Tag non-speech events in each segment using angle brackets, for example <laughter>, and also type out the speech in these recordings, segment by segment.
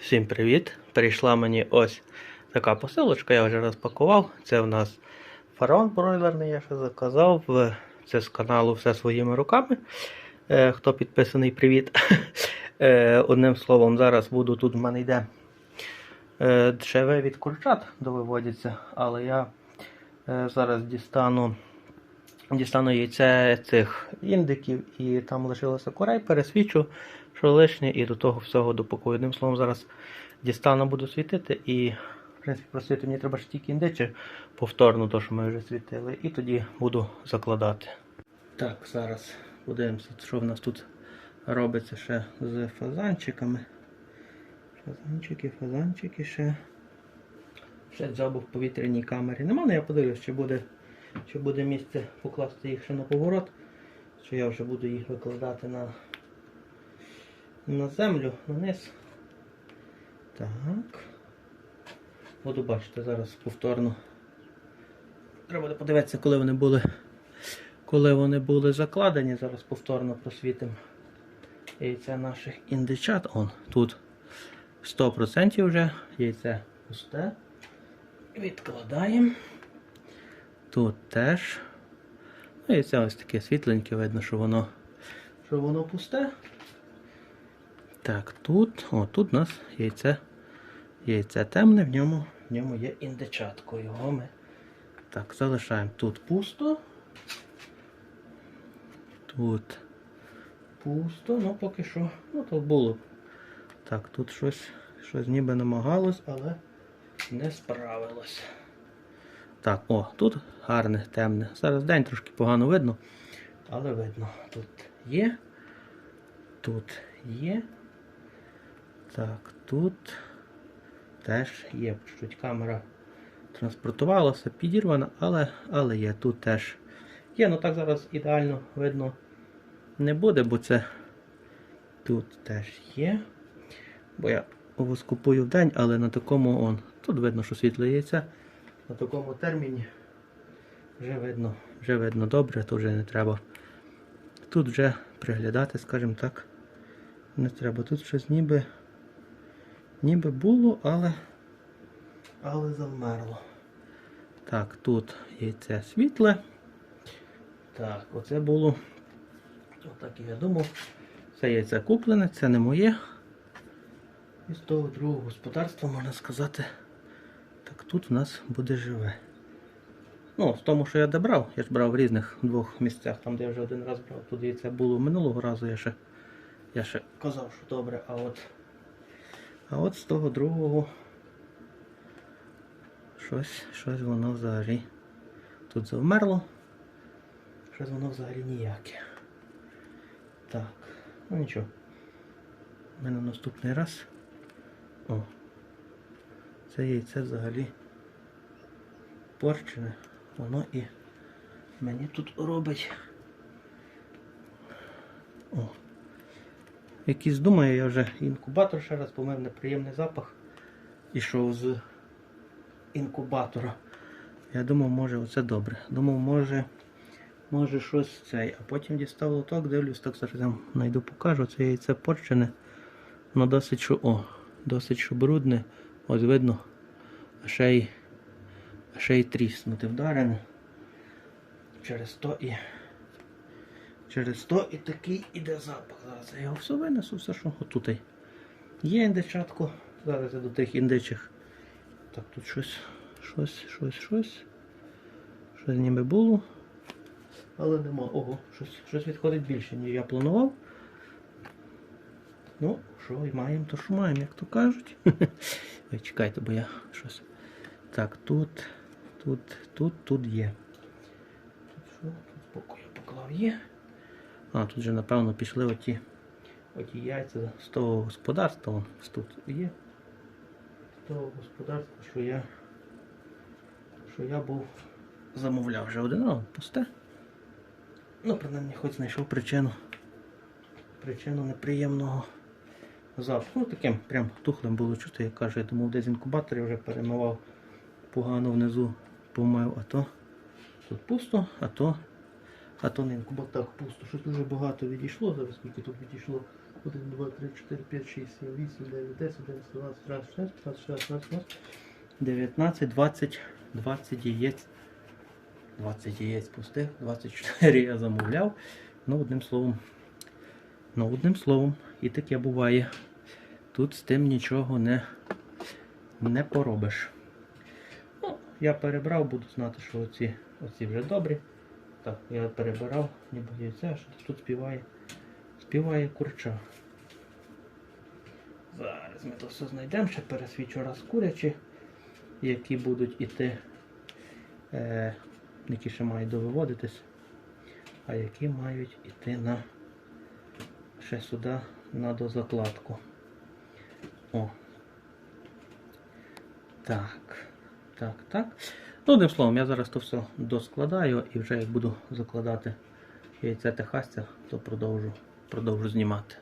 Всім привіт! Прийшла мені ось така посилочка, я вже розпакував. Це в нас фараон бройлерний, я ще заказав. Це з каналу Все своїми руками. Е, хто підписаний, привіт. <laughs> Е, одним словом, зараз буду тут в мене йде е, дешеве від курчат довиводяться, але я е, зараз дістану. Дістану яйце цих індиків і там лишилося курей, пересвічу, що лишнє, і до того всього допакую. Одним словом, зараз дістану, буду світити і, в принципі, просвіти мені треба ж тільки індичі повторно, то, що ми вже світили, і тоді буду закладати. Так, зараз подивимося, що в нас тут робиться ще з фазанчиками. Фазанчики, фазанчики ще. Ще дзьобу в повітряній камері. Нема, але я подивлюсь, чи буде, чи буде місце покласти їх ще на поворот, чи я вже буду їх викладати на, на землю, вниз. Так. Буду бачити зараз повторно. Треба буде подивитися, коли вони були. Коли вони були закладені, зараз повторно просвітимо яйця наших індичат. Он тут 100% вже яйце пусте. Відкладаємо. Тут теж. Ну і це ось таке світленьке, видно, що воно, що воно пусте. Так, тут, о, тут у нас яйце, яйце темне, в ньому, в ньому є індичатко. Його ми так, залишаємо тут пусто. Тут пусто, ну поки що, ну то було. Так, тут щось, щось ніби намагалось, але не справилось. Так, о, тут гарне, темне. Зараз день трошки погано видно, але видно. Тут є. Тут є. Так, тут теж є. Чуть камера транспортувалася, підірвана, але, але є. Тут теж є. Ну так зараз ідеально видно не буде, бо це тут теж є. Бо я овоз купую в день, але на такому он. Тут видно, що світло яйця. На такому терміні вже видно, вже видно добре, то вже не треба. Тут вже приглядати, скажімо так, не треба. Тут щось ніби, ніби було, але, але завмерло. Так, тут яйце світле. Так, оце було. Отак і я думав. Це яйце куплене, це не моє. І з того другого господарства, можна сказати, так тут в нас буде живе. Ну, з тому, що я добрав, я ж брав в різних двох місцях, там де я вже один раз брав, тут яйце було минулого разу, я ще, я ще казав, що добре, а от, а от з того другого щось, щось воно взагалі тут завмерло. Щось воно взагалі ніяке. Так, ну нічого. Ми на наступний раз. О. Це яйце взагалі порчене. Воно і мені тут робить. О. Якийсь думаю, я вже інкубатор ще раз помив неприємний запах. Ішов з інкубатора. Я думав, може оце добре. Думав, може, може щось цей. А потім дістав лоток, дивлюсь, так зараз знайду покажу. Це яйце порчене. Воно досить що, о, досить що брудне. Ось видно, ще й, ще й тріснути вдарене. Через то і. Через то і такий іде запах. Зараз я його все винесу, все, що отут. Є індичатко. Зараз до тих індичих. Так, тут щось, щось, щось, щось. Щось ніби було. Але нема. Ого, щось, щось відходить більше, ніж я планував. Ну, що і маємо, то що маємо, як то кажуть. <laughs> Чекайте, бо я щось. Так, тут, тут, тут, тут є. Тут що? Тут я поклав є. А, тут же, напевно, пішли оті, оті яйця з того господарства. Ось тут є. З того господарства, що я, що я був замовляв вже один раз, пусте. Ну, принаймні, хоч знайшов причину. Причину неприємного запаху. Ну, таким прям тухлим було чути, як каже, я думав, десь інкубатор я вже перемивав погано внизу, помив, а то тут пусто, а то, а то інкубатор так пусто. Щось дуже багато відійшло, зараз скільки тут відійшло. 1, 2, 3, 4, 5, 6, 7, 8, 9, 10, 11, 12, 13, 14, 15, 16, 17, 19, 20, 20 яєць. 20 яєць пустих, 24 я замовляв. Ну, одним словом, ну, одним словом, і таке буває. Тут з тим нічого не, не поробиш. Ну, я перебрав, буду знати, що оці, оці вже добрі. Так, я перебирав, ніби яйця, що тут співає. Співає курча. Зараз ми то все знайдемо, ще пересвічу раз курячі, які будуть іти, е, які ще мають довиводитись, а які мають іти на ще сюди на дозакладку. О. Так. Так, так. Ну, одним словом, я зараз то все доскладаю і вже як буду закладати яйце техасця, то продовжу, продовжу знімати.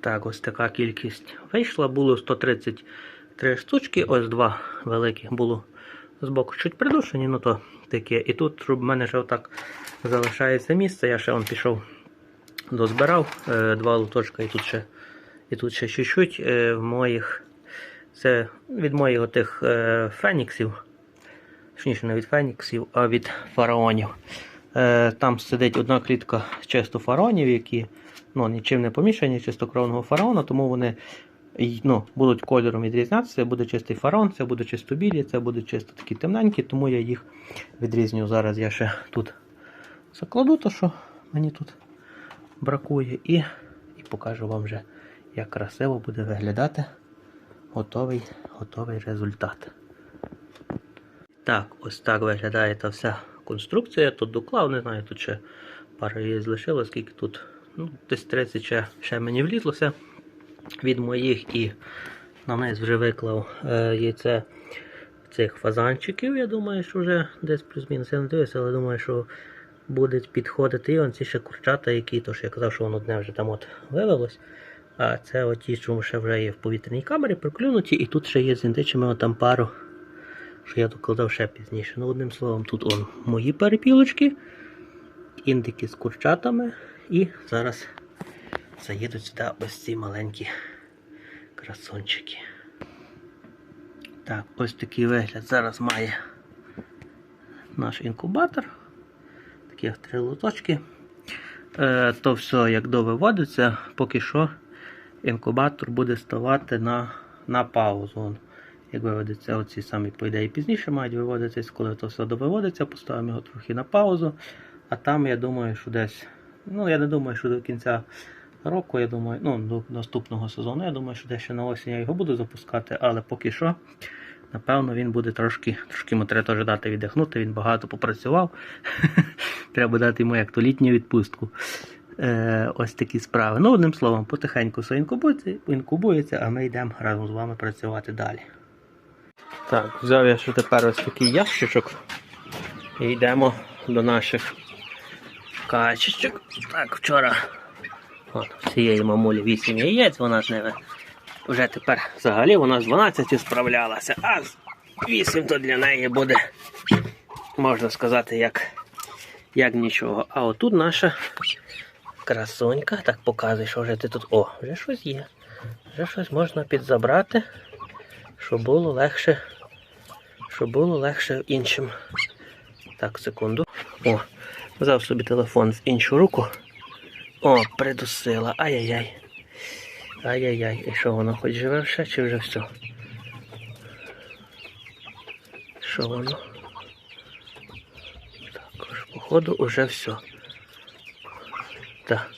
Так, ось така кількість вийшла. Було 133 штучки, ось два великі було з боку чуть придушені, ну то таке. І тут в мене ще отак залишається місце. Я ще он пішов дозбирав е, два лоточка і тут ще, і тут ще чуть-чуть е, моїх. Це від моїх отих е, феніксів. Точніше, не від феніксів, а від фараонів. Е, там сидить одна клітка чисто фараонів, які ну, нічим не помішані, чистокровного фараона, тому вони ну, будуть кольором відрізнятися. Це буде чистий фараон, це буде чисто білі, це буде чисто такі темненькі, тому я їх відрізнюю. Зараз я ще тут закладу, то що мені тут бракує, і, і покажу вам вже, як красиво буде виглядати готовий, готовий результат. Так, ось так виглядає та вся конструкція. Тут доклав, не знаю, тут ще пара її залишилось, скільки тут. Ну, десь 30 ще, ще мені влізлося від моїх і на низ вже виклав е, яйце цих фазанчиків. Я думаю, що вже десь плюс-мінус. Я не дивився, але думаю, що буде підходити. І ці ще курчата, які, то я казав, що воно одне вже там от вивелось. А це оті, що ще вже є в повітряній камері, проклюнуті, і тут ще є з індичими там пару, що я докладав ще пізніше. Ну, одним словом, тут он мої перепілочки, індики з курчатами, і зараз заїдуть сюди ось ці маленькі красончики. Так, ось такий вигляд зараз має наш інкубатор. Такі три лоточки. Е, то все, як довиводиться, поки що інкубатор буде ставати на, на паузу. Як виводиться, оці самі, по ідеї, пізніше мають виводитись, коли то все довиводиться, поставимо його трохи на паузу. А там я думаю, що десь. Ну, я не думаю, що до кінця року, я думаю, ну, до наступного сезону, я думаю, що десь ще на осінь я його буду запускати, але поки що, напевно, він буде трошки, трошки йому треба теж дати віддихнути, він багато попрацював. <laughs> Треба дати йому як то літню відпустку. Е, ось такі справи. Ну, одним словом, потихеньку все інкубується, інкубується, а ми йдемо разом з вами працювати далі. Так, взяв я ще тепер ось такий ящичок. І йдемо до наших качечок. Так, вчора от, цієї мамулі 8 яєць, вона з ними вже тепер взагалі вона з 12 справлялася, а 8 то для неї буде, можна сказати, як, як нічого. А отут наша красунька. Так показує, що вже ти тут. О, вже щось є. Вже щось можна підзабрати, щоб було легше. Щоб було легше іншим. Так, секунду. О, взяв собі телефон в іншу руку. О, придусила. Ай-яй-яй. Ай-яй-яй. І що воно хоч живе ще чи вже все? Що воно? Також, походу, уже все. Так.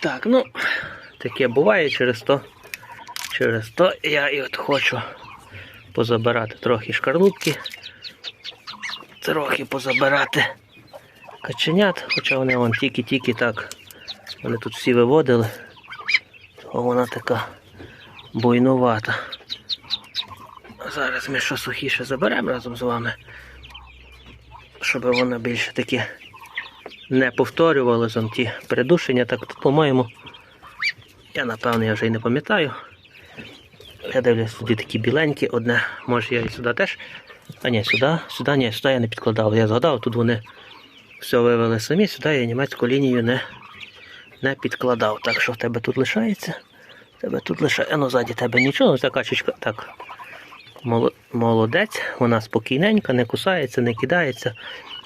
Так, ну, таке буває через то. Через то я і от хочу позабирати трохи шкарлупки. Трохи позабирати каченят, хоча вони вон тільки-тільки так. Вони тут всі виводили, то вона така буйнувата. Зараз ми що сухіше заберемо разом з вами, щоб вона більше таке не повторювалося ті придушення. Так по-моєму, я напевно я вже й не пам'ятаю. Я дивлюсь, тоді такі біленькі, одне, може я і сюди теж. А ні, сюди, сюди, ні, сюди я не підкладав. Я згадав, тут вони все вивели самі, сюди я німецьку лінію не, не підкладав. Так що в тебе тут лишається. Тебе тут лишається. Ну, ззаді тебе нічого, ця качечка так. Молодець, вона спокійненька, не кусається, не кидається.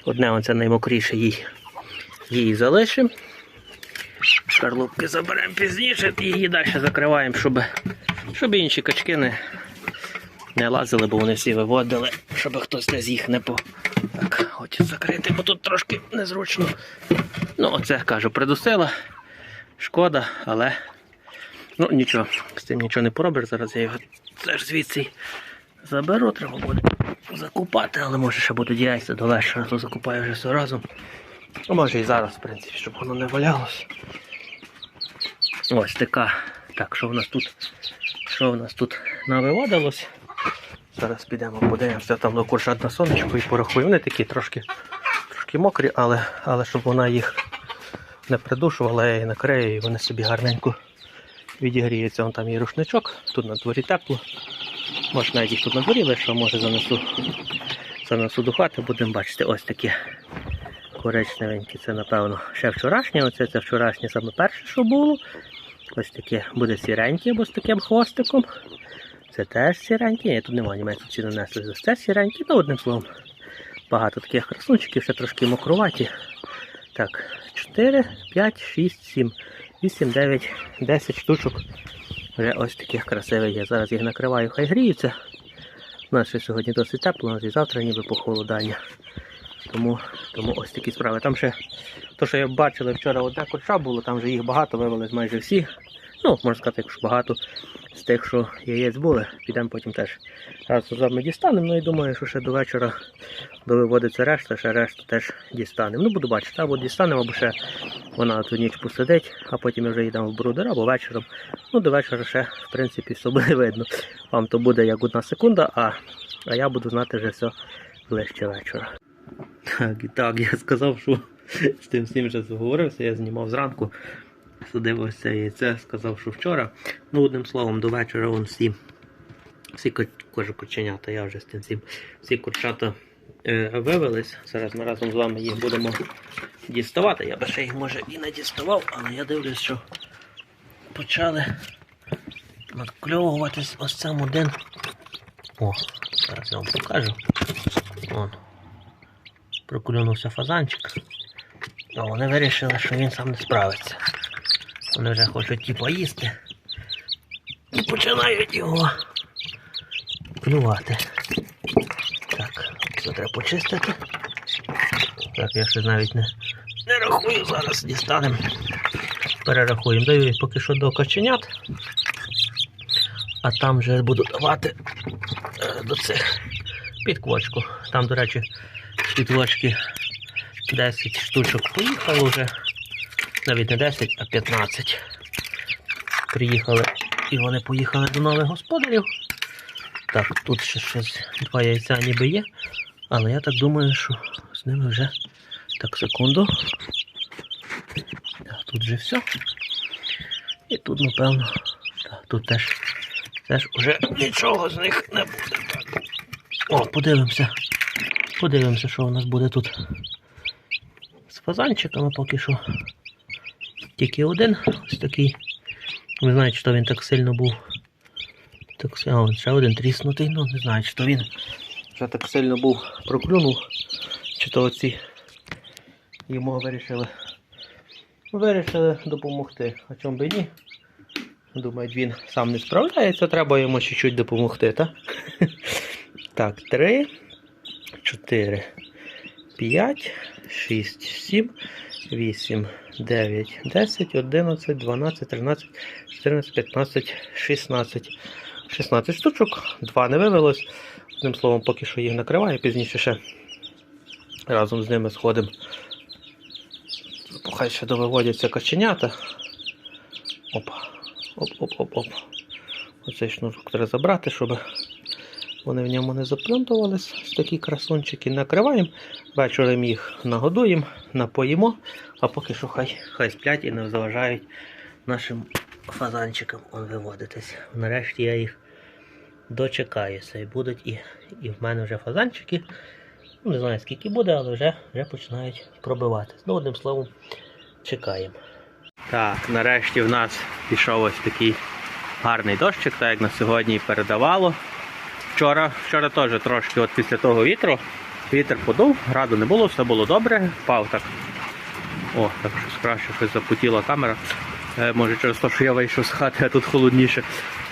Одне оце наймокріше їй. Її залишимо. Шкарлупки заберемо пізніше і далі закриваємо, щоб, щоб інші качки не, не лазили, бо вони всі виводили, щоб хтось не з їх не по. Так, хочу закрити, бо тут трошки незручно. Ну, оце кажу, придусила. Шкода, але ну нічого, з цим нічого не поробиш. Зараз я його теж звідси заберу, треба буде закупати, але може ще буде діяти до вечора, то закупаю вже все разом. А може і зараз, в принципі, щоб воно не валялось. Ось така. Так, що в нас тут? Що в нас тут навиводилось? Зараз підемо, подивимося там до куршат на сонечку і порахуємо. Вони такі трошки, трошки мокрі, але, але щоб вона їх не придушувала, я її накрию і вони собі гарненько відігріються. Вон там є рушничок, тут на дворі тепло. Може навіть їх тут на дворі лише, може занесу, занесу до хати, будемо бачити ось такі коричневенькі. Це напевно ще вчорашнє. Оце це вчорашнє саме перше, що було. Ось таке буде сіреньке, або з таким хвостиком. Це теж сіреньке. Ні, тут немає німецьку ціну несли. Це сіреньке, ну одним словом. Багато таких красунчиків, ще трошки мокруваті. Так, 4, 5, 6, 7, 8, 9, 10 штучок. Вже ось таких красивих є. Зараз їх накриваю, хай гріються. У нас ще сьогодні досить тепло, у нас і завтра ніби похолодання. Тому, тому ось такі справи. Там ще, то, що я бачили вчора, одна курча було, там вже їх багато вивелись майже всі. Ну, можна сказати, якщо багато з тих, що яєць були, підемо потім теж разом з вами дістанемо. Ну і думаю, що ще до вечора довиводиться решта, ще решту теж дістанемо. Ну, буду бачити, або дістанемо, або ще вона ту ніч посидить, а потім вже йдемо в брудер, або вечором. Ну, до вечора ще, в принципі, все буде <laughs> видно. Вам то буде як одна секунда, а, а я буду знати вже все ближче вечора. Так, і так, я сказав, що з тим всім вже заговорився, я знімав зранку. Судив ось це сказав, що вчора. Ну, одним словом, до вечора вон всі, всі ко- кажу, я вже з тим всім, всі курчата е, вивелись. Зараз ми разом з вами їх будемо діставати. Я би ще їх може і не діставав, але я дивлюсь, що почали надкльовуватись ось цим один. О, зараз я вам покажу. Вон. Проклюнувся фазанчик. А вони вирішили, що він сам не справиться. Вони вже хочуть ті поїсти. І починають його клювати. Так, це треба почистити. Так, я ще навіть не, не рахую, зараз дістанемо. Перерахуємо. Даю поки що до каченят. А там вже буду давати е, до цих під квочку. Там, до речі, під квочки 10 штучок поїхало вже. Навіть не 10, а 15. Приїхали і вони поїхали до нових господарів. Так, тут ще щось два яйця ніби є. Але я так думаю, що з ними вже. Так, секунду. Так, тут вже все. І тут, напевно, так, тут теж, теж вже нічого з них не буде. Так. О, подивимося. Подивимося, що у нас буде тут з фазанчиками поки що. Тільки один ось такий. Знаю, чи то він так сильно був. Так, а, ще один тріснутий, ну не знаю, то він вже так сильно був проклюнув, чи то оці йому вирішили. Вирішили допомогти. А чому би ні? Думають, він сам не справляється, треба йому чуть-чуть допомогти, так? <laughs> Так, три, чотири, п'ять, шість, сім, вісім, дев'ять, десять, одинадцять, дванадцять, тринадцять, чотирнадцять, п'ятнадцять, шістнадцять. 16 штучок, два не вивелось. Одним словом, поки що їх накриваю, пізніше ще разом з ними сходимо. Хай ще довиводяться каченята. Оп. Оп-оп-оп-оп. Оцей шнурок треба забрати, щоб вони в ньому не заплюнтувались. Такі красунчики накриваємо. Вечором їх нагодуємо, напоїмо, а поки що хай, хай сплять і не заважають нашим фазанчикам виводитись. Нарешті я їх дочекаюся і будуть і, і в мене вже фазанчики. Ну, не знаю скільки буде, але вже, вже починають пробиватись. Ну, одним словом, чекаємо. Так, нарешті в нас пішов ось такий гарний дощик, так як на сьогодні і передавало. Вчора, вчора теж трошки от після того вітру. Вітер подув, граду не було, все було добре, впав так. О, так щось краще, щось запутіла камера. Е, може через те, що я вийшов з хати, а тут холодніше.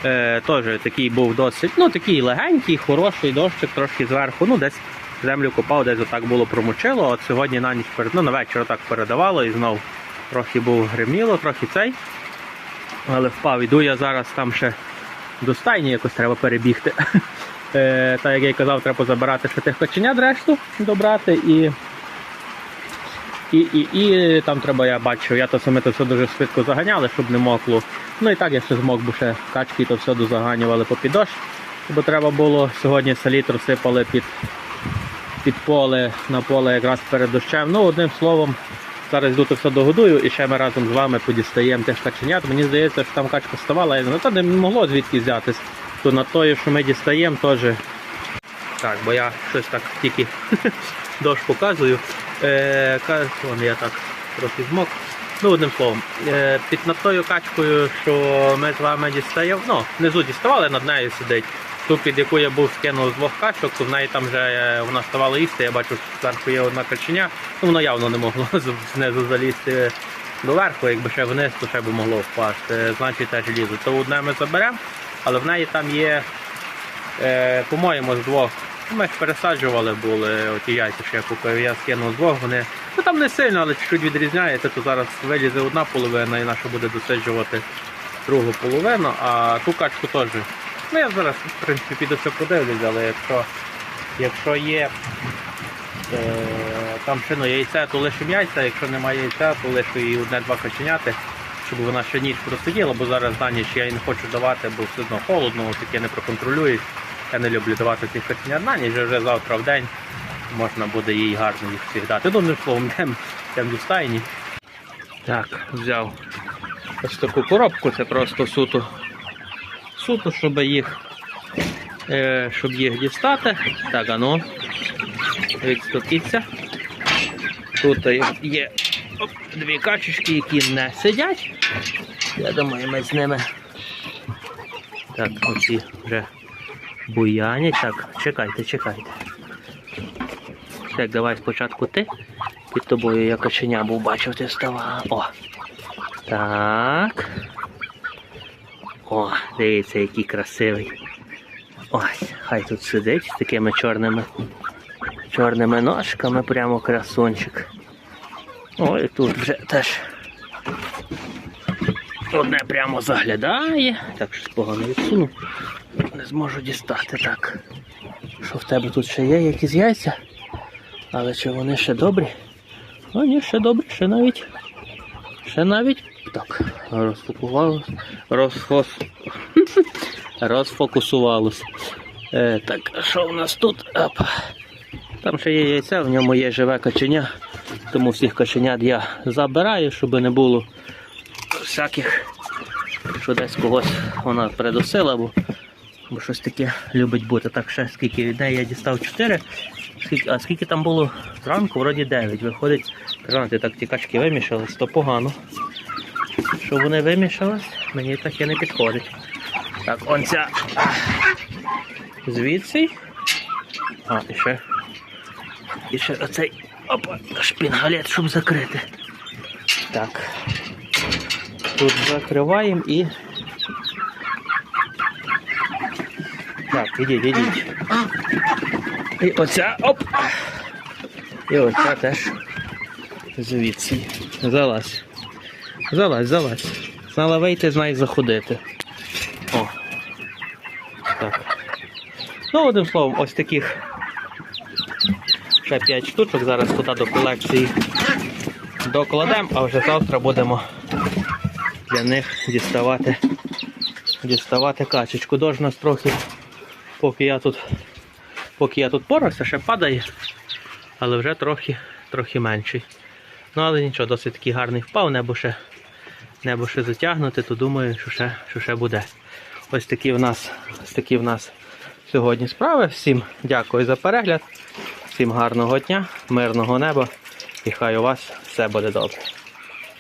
Е, теж такий був досить, ну такий легенький, хороший дощик, трошки зверху. Ну, десь землю копав, десь отак було промочило. От сьогодні на ніч перед, ну, на вечір отак передавало і знов трохи був гриміло, трохи цей. Але впав. Іду я зараз там ще до стайні якось треба перебігти. <laughs> Е, та як я казав, треба забирати ще тих каченят решту, добрати і. І, і, і там треба, я бачив, я то саме то все дуже швидко заганяли, щоб не мокло. Ну і так я ще змог, бо ще качки то все дозаганювали попід дощ. Бо треба було сьогодні салітру сипали під, під поле, на поле якраз перед дощем. Ну, одним словом, зараз йду то все догодую і ще ми разом з вами подістаємо тих каченят. Мені здається, що там качка ставала, я не та не могло звідки взятись. То на тої, що ми дістаємо, теж. Так, бо я щось так тільки <laughs> дощ показую. Е, вон я так трохи змок. Ну, одним словом, е, під над тою качкою, що ми з вами дістаємо, ну, внизу діставали, над нею сидить. Ту, під яку я був скинув з двох качок, то в неї там вже е, вона ставала їсти. Я бачу, що зверху є одна каченя. Ну, воно явно не могло <laughs> знизу залізти доверху, якби ще вниз, то ще б могло впасти. Е, Значить теж лізу. То одне ми заберемо, але в неї там є, е, по-моєму, з двох. Ну, Ми ж пересаджували були оті яйця, що я купив. Я скинув з двох. Вони ну там не сильно, але чуть відрізняється. То зараз вилізе одна половина і наша буде досаджувати другу половину, а ту качку теж. Ну я зараз в принципі піду це подивлюсь, але якщо, якщо є е, там ще ну, яйця, то лишимо яйця, якщо немає яйця, то лишу її одне-два каченяти, щоб вона ще ніч просиділа, бо зараз на ніч я їй не хочу давати, бо все одно холодно, таке не проконтролюєш. Я не люблю давати цих каченят на ніч, вже завтра в день можна буде їй гарно їх всіх дати. Ну, одним словом, йдемо до стайні. Так, взяв ось таку коробку, це просто суто, суто, щоб їх, е, щоб їх дістати. Так, а ну, відступіться. Тут є оп, дві качечки, які не сидять. Я думаю, ми з ними. Так, оці вже буянять. Так, чекайте, чекайте. Так, давай спочатку ти. Під тобою я каченя був бачив, ти вставала. О. Так. О, дивіться, який красивий. Ось, хай тут сидить з такими чорними чорними ножками, прямо красунчик. Ой, тут вже теж одне прямо заглядає. Так, щось погано відсунув. Не зможу дістати так. Що в тебе тут ще є якісь яйця? Але чи вони ще добрі? А ні, ще добрі, ще навіть. Ще навіть. Так, розфокувалось. Розфос... <laughs> Розфокусувалось. Е, так, що у нас тут? Оп. Там ще є яйця, в ньому є живе каченя. Тому всіх каченят я забираю, щоб не було всяких, що десь когось вона передусила, бо, бо щось таке любить бути. Так, ще скільки неї я дістав 4. Скільки, а скільки там було зранку, вроді 9. Виходить, знаєте, так ті качки вимішались, то погано. Що вони вимішались, мені таке не підходить. Так, он ця звідси. А, і ще. І ще оцей опа, шпінгалет, щоб закрити. Так. Тут закриваємо і. Так, ідіть, ідіть. І оця, оп! І оця теж звідси. Залазь. Залазь, залазь. Знала вийти, знай заходити. О. Так. Ну, одним словом, ось таких ще 5 штучок. Зараз туди до колекції докладемо, а вже завтра будемо для них діставати, діставати качечку. Дощ у нас трохи, поки я тут, поки я тут порався, ще падає, але вже трохи, трохи менший. Ну, але нічого, досить такий гарний впав, небо ще, небо ще затягнуте, то думаю, що ще, що ще буде. Ось такі в нас, такі в нас сьогодні справи. Всім дякую за перегляд, всім гарного дня, мирного неба і хай у вас все буде добре.